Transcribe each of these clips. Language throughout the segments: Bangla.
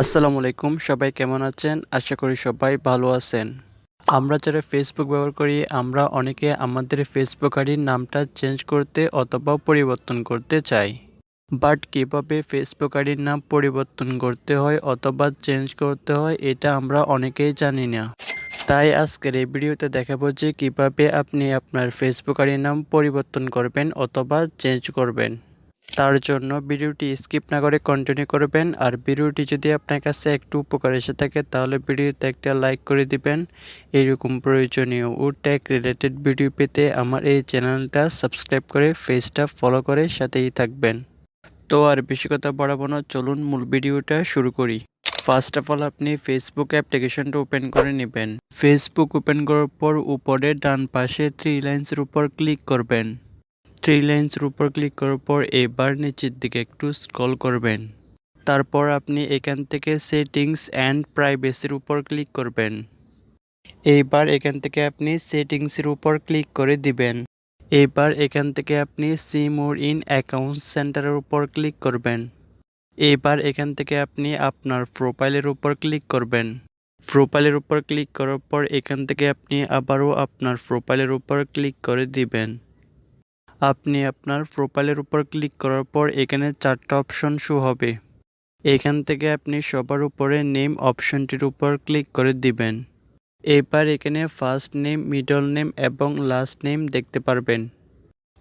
আসসালামু আলাইকুম, সবাই কেমন আছেন? আশা করি সবাই ভালো আছেন। আমরা যারা ফেসবুক ব্যবহার করি, আমরা অনেকে আমাদের ফেসবুক আইডির নামটা চেঞ্জ করতে অথবা পরিবর্তন করতে চাই। বাট কীভাবে ফেসবুক আইডির নাম পরিবর্তন করতে হয় অথবা চেঞ্জ করতে হয়, এটা আমরা অনেকেই জানি না। তাই আজকের এই ভিডিওতে দেখাবো যে কীভাবে আপনি আপনার ফেসবুক আইডির নাম পরিবর্তন করবেন অথবা চেঞ্জ করবেন। তার জন্য ভিডিওটি স্কিপ না করে কন্টিনিউ করবেন। আর ভিডিওটি যদি আপনার কাছে একটু উপকার এসে থাকে, তাহলে ভিডিওতে একটা লাইক করে দিবেন। এইরকম প্রয়োজনীয় ও ট্যাগ রিলেটেড ভিডিও পেতে আমার এই চ্যানেলটা সাবস্ক্রাইব করে পেজটা ফলো করে সাথেই থাকবেন। তো আর বেশি কথা বাড়াবো না, চলুন মূল ভিডিওটা শুরু করি। ফার্স্ট অফ অল আপনি ফেসবুক অ্যাপ্লিকেশনটা ওপেন করে নেবেন। ফেসবুক ওপেন করার পর উপরে ডান পাশে থ্রি লাইন্সের উপর ক্লিক করবেন। থ্রি লাইন্সের উপর ক্লিক করার পর এবার নিচের দিকে একটু স্ক্রল করবেন। তারপর আপনি এখান থেকে সেটিংস অ্যান্ড প্রাইভেসির উপর ক্লিক করবেন। এইবার এখান থেকে আপনি সেটিংসের উপর ক্লিক করে দিবেন। এবার এখান থেকে আপনি সি মোর ইন অ্যাকাউন্ট সেন্টারের উপর ক্লিক করবেন। এবার এখান থেকে আপনি আপনার প্রোফাইলের উপর ক্লিক করবেন। প্রোফাইলের উপর ক্লিক করার পর এখান থেকে আপনি আবারও আপনার প্রোফাইলের উপর ক্লিক করে দিবেন। আপনি আপনার প্রোফাইলের উপর ক্লিক করার পর এখানে চারটা অপশন শো হবে। এখান থেকে আপনি সবার উপরে নেম অপশনটির উপর ক্লিক করে দিবেন। এবার এখানে ফার্স্ট নেম মিডল নেম এবং লাস্ট নেম দেখতে পারবেন।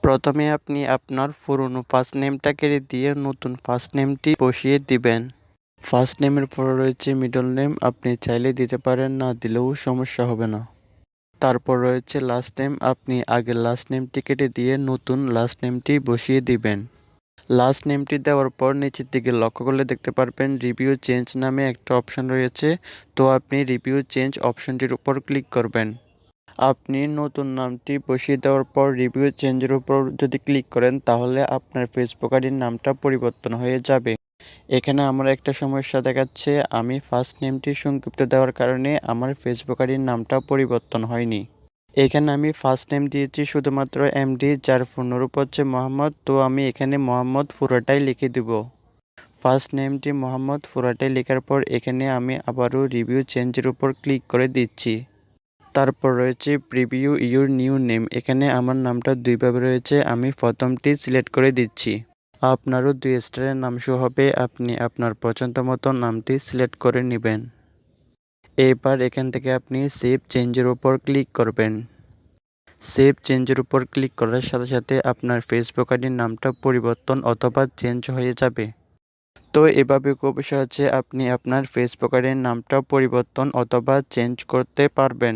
প্রথমে আপনি আপনার পুরনো ফার্স্ট নেমটা কেড়ে দিয়ে নতুন ফার্স্ট নেমটি বসিয়ে দিবেন। ফার্স্ট নেমের পরে রয়েছে মিডল নেম আপনি চাইলে দিতে পারেন, না দিলেও সমস্যা হবে না। তারপর রয়েছে লাস্ট নেম আপনি আগের লাস্ট নেমটি কেটে দিয়ে নতুন লাস্ট নেমটি বসিয়ে দিবেন। লাস্ট নেমটি দেওয়ার পর নিচের দিকে লক্ষ্য করলে দেখতে পারবেন রিভিউ চেঞ্জ নামে একটা অপশন রয়েছে। তো আপনি রিভিউ চেঞ্জ অপশনটির উপর ক্লিক করবেন। আপনি নতুন নামটি বসিয়ে দেওয়ার পর রিভিউ চেঞ্জের উপর যদি ক্লিক করেন তাহলে আপনার ফেসবুক আইডির নামটা পরিবর্তন হয়ে যাবে। এখানে আমার একটা সমস্যা দেখাচ্ছে। আমি ফার্স্ট নেমটি সংক্ষিপ্ত দেওয়ার কারণে আমার ফেসবুক আইডির নামটা পরিবর্তন হয়নি। এখানে আমি ফার্স্ট নেম দিয়েছি শুধুমাত্র এমডি যার পূর্ণরূপ হচ্ছে মোহাম্মদ। তো আমি এখানে মোহাম্মদ পুরোটাই লিখে দেব। ফার্স্ট নেমটি মোহাম্মদ পুরোটাই লেখার পর এখানে আমি আবারও রিভিউ চেঞ্জের উপর ক্লিক করে দিচ্ছি। তারপর রয়েছে প্রিভিউ ইউর নিউ নেম এখানে আমার নামটা দুইভাবে রয়েছে। আমি প্রথমটি সিলেক্ট করে দিচ্ছি। আপনারও দুই স্টারের নাম শো হবে। আপনি আপনার পছন্দ মতো নামটি সিলেক্ট করে নেবেন। এবার এখান থেকে আপনি সেভ চেঞ্জের উপর ক্লিক করবেন। সেভ চেঞ্জের উপর ক্লিক করার সাথে সাথে আপনার ফেসবুক আইডির নামটা পরিবর্তন অথবা চেঞ্জ হয়ে যাবে। তো এভাবে খুব সহজে আপনি আপনার ফেসবুক আইডির নামটা পরিবর্তন অথবা চেঞ্জ করতে পারবেন।